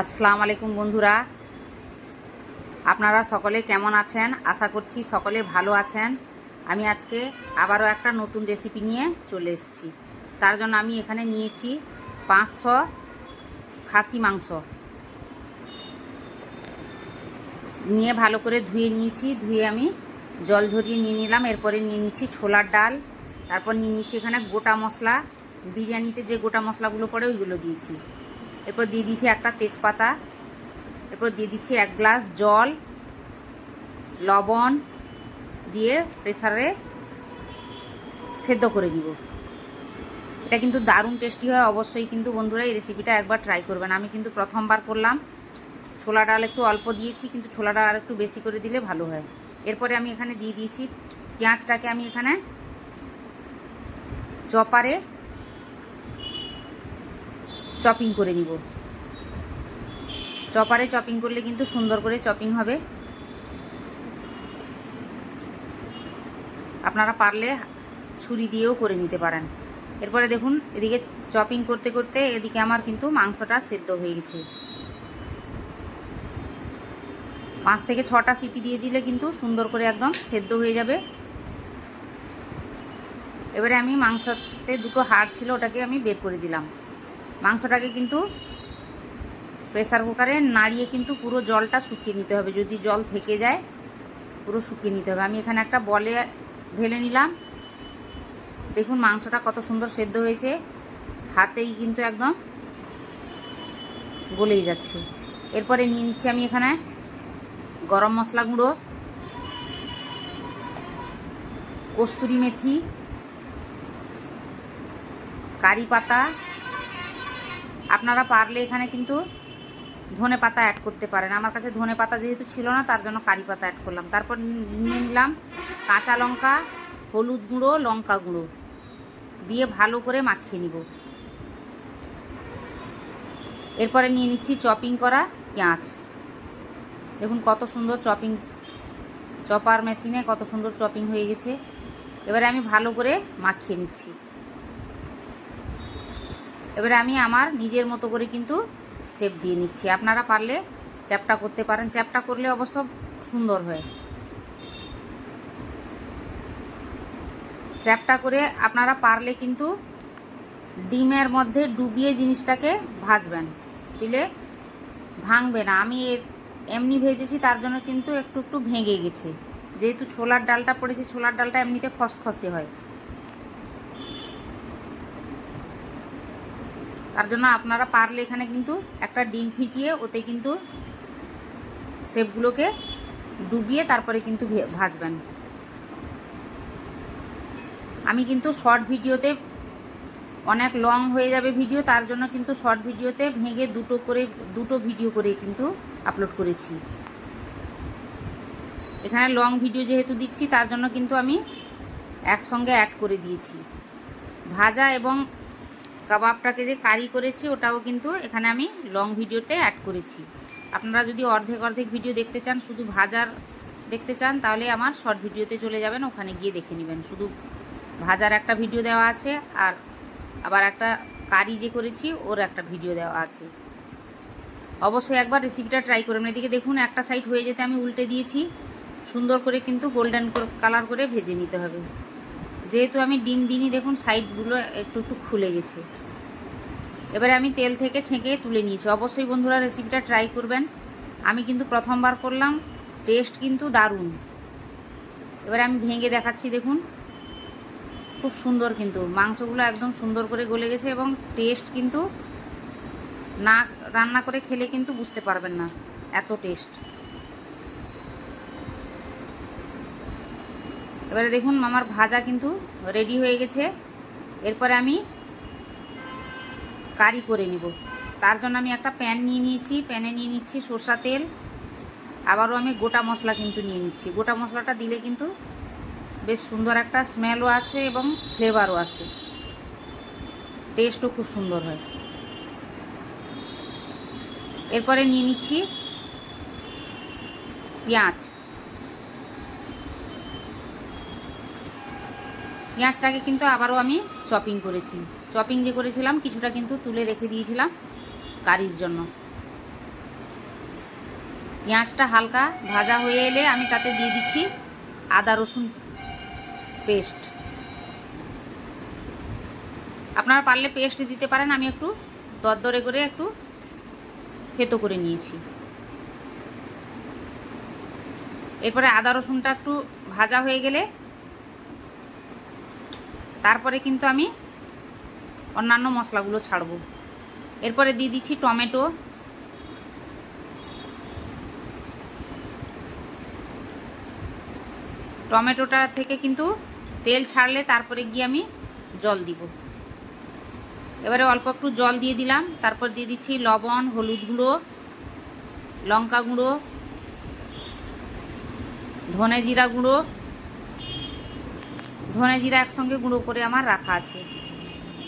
আসসালামু আলাইকুম বন্ধুরা। আপনারা সকলে কেমন আছেন? আশা করছি সকলে ভালো আছেন। আমি আজকে আবারও একটা নতুন রেসিপি নিয়ে চলে এসেছি। তার জন্য আমি এখানে নিয়েছি পাঁচশো খাসি মাংস। নিয়ে ভালো করে ধুয়ে নিয়েছি। ধুয়ে আমি জল ঝরিয়ে নিয়ে নিলাম। এরপরে নিয়ে নিচ্ছি ছোলার ডাল। তারপর নিয়ে নিচ্ছি এখানে গোটা মশলা। বিরিয়ানিতে যে গোটা মশলাগুলো পড়ে ওইগুলো দিয়েছি। এরপর দিয়ে দিচ্ছি একটা তেজপাতা, এরপর দিয়ে দিচ্ছি এক গ্লাস জল, লবণ দিয়ে প্রেসারে সেদ্ধ করে দিব এটা কিন্তু দারুণ টেস্টি হয়, অবশ্যই কিন্তু বন্ধুরা এই রেসিপিটা একবার ট্রাই করবেন। আমি কিন্তু প্রথমবার করলাম, ছোলা ডাল একটু অল্প দিয়েছি, কিন্তু ছোলা ডাল আর একটু বেশি করে দিলে ভালো হয়। এরপরে আমি এখানে দিয়ে দিয়েছি পেঁয়াজটাকে আমি এখানে চপারে চপিং করে নিব। চপারে চপিং করলে কিন্তু সুন্দর করে চপিং হবে। আপনারা পারলে ছুরি দিয়েও করে নিতে পারেন। এরপরে দেখুন, এদিকে চপিং করতে করতে এদিকে আমার কিন্তু মাংসটা সেদ্ধ হয়ে গেছে। পাঁচ থেকে ছটা সিটি দিয়ে দিলে কিন্তু সুন্দর করে একদম সেদ্ধ হয়ে যাবে। এবারে আমি মাংসতে দুটো হাড় ছিল, ওটাকে আমি বের করে দিলাম। মাংসটাকে কিন্তু প্রেসার কুকারে নাড়িয়ে কিন্তু পুরো জলটা শুকিয়ে নিতে হবে। যদি জল থেকে যায়, পুরো শুকিয়ে নিতে হবে। আমি এখানে একটা বলে ঢেলে নিলাম। দেখুন মাংসটা কত সুন্দর সেদ্ধ হয়েছে। হাতেই কিন্তু একদম গলেই যাচ্ছে। এরপরে নিয়ে নিচ্ছি আমি এখানে গরম মশলা গুঁড়ো, কস্তুরি মেথি, কারি পাতা আপনারা পারলে এখানে কিন্তু ধনে পাতা অ্যাড করতে পারেন। আমার কাছে ধনে পাতা যেহেতু ছিল না, তার জন্য কারি পাতা অ্যাড করলাম। তারপর নিয়ে নিলাম কাঁচা লঙ্কা, হলুদ গুঁড়ো, লঙ্কা গুঁড়ো। দিয়ে ভালো করে মাখিয়ে নিব। এরপরে নিয়ে নিচ্ছি চপিং করা পেঁয়াজ। দেখুন কত সুন্দর চপিং, চপার মেশিনে কত সুন্দর চপিং হয়ে গেছে। এবারে আমি ভালো করে মাখিয়ে নিচ্ছি। এবারে আমি আমার নিজের মতো করে কিন্তু শেপ দিয়ে নিচ্ছি। আপনারা পারলে চ্যাপটা করতে পারেন। চ্যাপটা করলে অবশ্য সুন্দর হয়। চ্যাপটা করে আপনারা পারলে কিন্তু ডিমের মধ্যে ডুবিয়ে জিনিসটাকে ভাজবেন। দিলে ভাঙবে না। আমি এমনি ভেজেছি, তার জন্য কিন্তু একটু একটু ভেঙে গেছে। যেহেতু ছোলার ডালটা পড়েছে, ছোলার ডালটা এমনিতে খসখসে হয়। তার জন্য আপনারা পারলে এখানে কিন্তু একটা ডিম ফিটিয়ে ওতে কিন্তু সেপগুলোকে ডুবিয়ে তারপরে কিন্তু ভাজবেন। আমি কিন্তু শর্ট ভিডিওতে অনেক লং হয়ে যাবে ভিডিও, তার জন্য কিন্তু শর্ট ভিডিওতে ভেঙে দুটো করে, দুটো ভিডিও করে কিন্তু আপলোড করেছি। এখানে লং ভিডিও যেহেতু দিচ্ছি, তার জন্য কিন্তু আমি একসঙ্গে অ্যাড করে দিয়েছি। ভাজা এবং কাবাবটাকে যে কারি করেছি, ওটাও কিন্তু এখানে আমি লং ভিডিওতে অ্যাড করেছি। আপনারা যদি অর্ধেক অর্ধেক ভিডিও দেখতে চান, শুধু ভাজার দেখতে চান, তাহলে আমার শর্ট ভিডিওতে চলে যাবেন, ওখানে গিয়ে দেখে নেবেন। শুধু ভাজার একটা ভিডিও দেওয়া আছে, আর আবার একটা কারি যে করেছি, ওর একটা ভিডিও দেওয়া আছে। অবশ্যই একবার রেসিপিটা ট্রাই করবেন এদিকে দেখুন, একটা সাইড হয়ে যেতে আমি উল্টে দিয়েছি। সুন্দর করে কিন্তু গোল্ডেন কালার করে ভেজে নিতে হবে। যেহেতু আমি ডিম দিনই দেখুন সাইডগুলো একটু একটু খুলে গেছে। এবারে আমি তেল থেকে ছেঁকে তুলে নিয়েছি। অবশ্যই বন্ধুরা রেসিপিটা ট্রাই করবেন। আমি কিন্তু প্রথমবার করলাম টেস্ট কিন্তু দারুণ। এবারে আমি ভেঙে দেখাচ্ছি, দেখুন। খুব সুন্দর কিন্তু, মাংসগুলো একদম সুন্দর করে গলে গেছে এবং টেস্ট কিন্তু না, রান্না করে খেলে কিন্তু বুঝতে পারবেন না, এত টেস্ট এবারে দেখুন আমার ভাজা কিন্তু রেডি হয়ে গেছে। এরপরে আমি কারি করে নিব। তার জন্য আমি একটা প্যান নিয়ে নিয়েছি। প্যানে নিয়ে নিচ্ছি সর্ষা তেল। আবারও আমি গোটা মশলা কিন্তু নিয়ে নিচ্ছি। গোটা মশলাটা দিলে কিন্তু বেশ সুন্দর একটা স্মেলও আছে এবং ফ্লেভারও আছে টেস্টও খুব সুন্দর হয়। এরপরে নিয়ে নিচ্ছি পেঁয়াজ। পেঁয়াজটাকে কিন্তু আবারও আমি চপিং করেছি। চপিং যে করেছিলাম, কিছুটা কিন্তু তুলে রেখে দিয়েছিলাম কারির জন্য। পেঁয়াজটা হালকা ভাজা হয়ে এলে আমি তাতে দিয়ে দিচ্ছি আদা রসুন পেস্ট আপনারা পারলে পেস্ট দিতে পারেন, আমি একটু দরদরে করে একটু থেতো করে নিয়েছি। এরপরে আদা রসুনটা একটু ভাজা হয়ে গেলে তারপরে কিন্তু আমি অন্যান্য মশলাগুলো ছাড়বো। এরপরে দিয়ে দিচ্ছি টমেটো। টমেটোটা থেকে কিন্তু তেল ছাড়লে তারপরে গিয়ে আমি জল দিব। এবারে অল্প একটু জল দিয়ে দিলাম। তারপর দিয়ে দিচ্ছি লবণ, হলুদ গুঁড়ো, লঙ্কা গুঁড়ো, ধনে জিরা গুঁড়ো ধনে জিরা একসঙ্গে গুঁড়ো করে আমার রাখা আছে।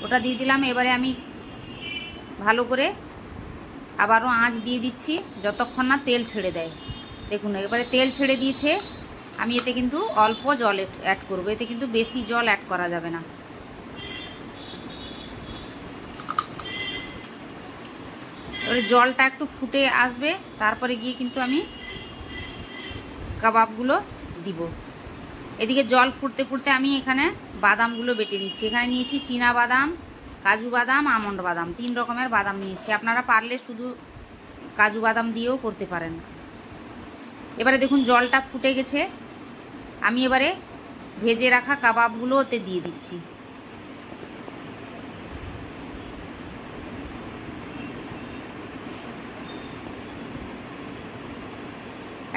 ওটা দিয়ে দিলাম, এবারে আমি ভালো করে আবারও আঁচ দিয়ে দিচ্ছি, যতক্ষণ না তেল ছেড়ে দেয়। দেখুন, এবারে তেল ছেড়ে দিয়েছে, আমি এতে কিন্তু অল্প জল অ্যাড করব। এতে কিন্তু বেশি জল অ্যাড করা যাবে না। এবারে জলটা একটু ফুটে আসবে, তারপরে গিয়ে কিন্তু আমি কাবাবগুলো দিব। এদিকে জল ফুটতে ফুটতে আমি এখানে বাদামগুলো বেটে নিচ্ছি। এখানে নিয়েছি চীনা বাদাম, কাজু বাদাম, আমন্ড বাদাম। তিন রকমের বাদাম নিয়েছি। আপনারা পারলে শুধু কাজু বাদাম দিয়েও করতে পারেন। এবারে দেখুন, জলটা ফুটে গেছে। আমি এবারে ভেজে রাখা কাবাবগুলো ওতে দিয়ে দিচ্ছি।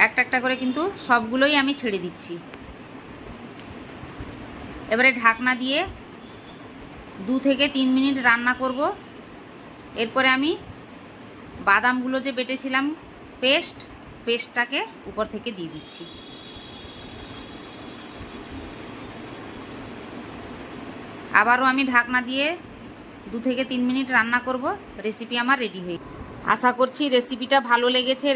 একটা একটা করে কিন্তু সবগুলোই আমি ছেড়ে দিচ্ছি। এবারে ঢাকনা দিয়ে দু থেকে তিন মিনিট রান্না করব। এরপরে আমি বাদামগুলো যে বেটেছিলাম, পেস্ট, পেস্টটাকে উপর থেকে দিয়ে দিচ্ছি। আবারও আমি ঢাকনা দিয়ে দু থেকে তিন মিনিট রান্না করব। রেসিপি আমার রেডি হয়ে আশা করছি রেসিপিটা ভালো লেগেছে।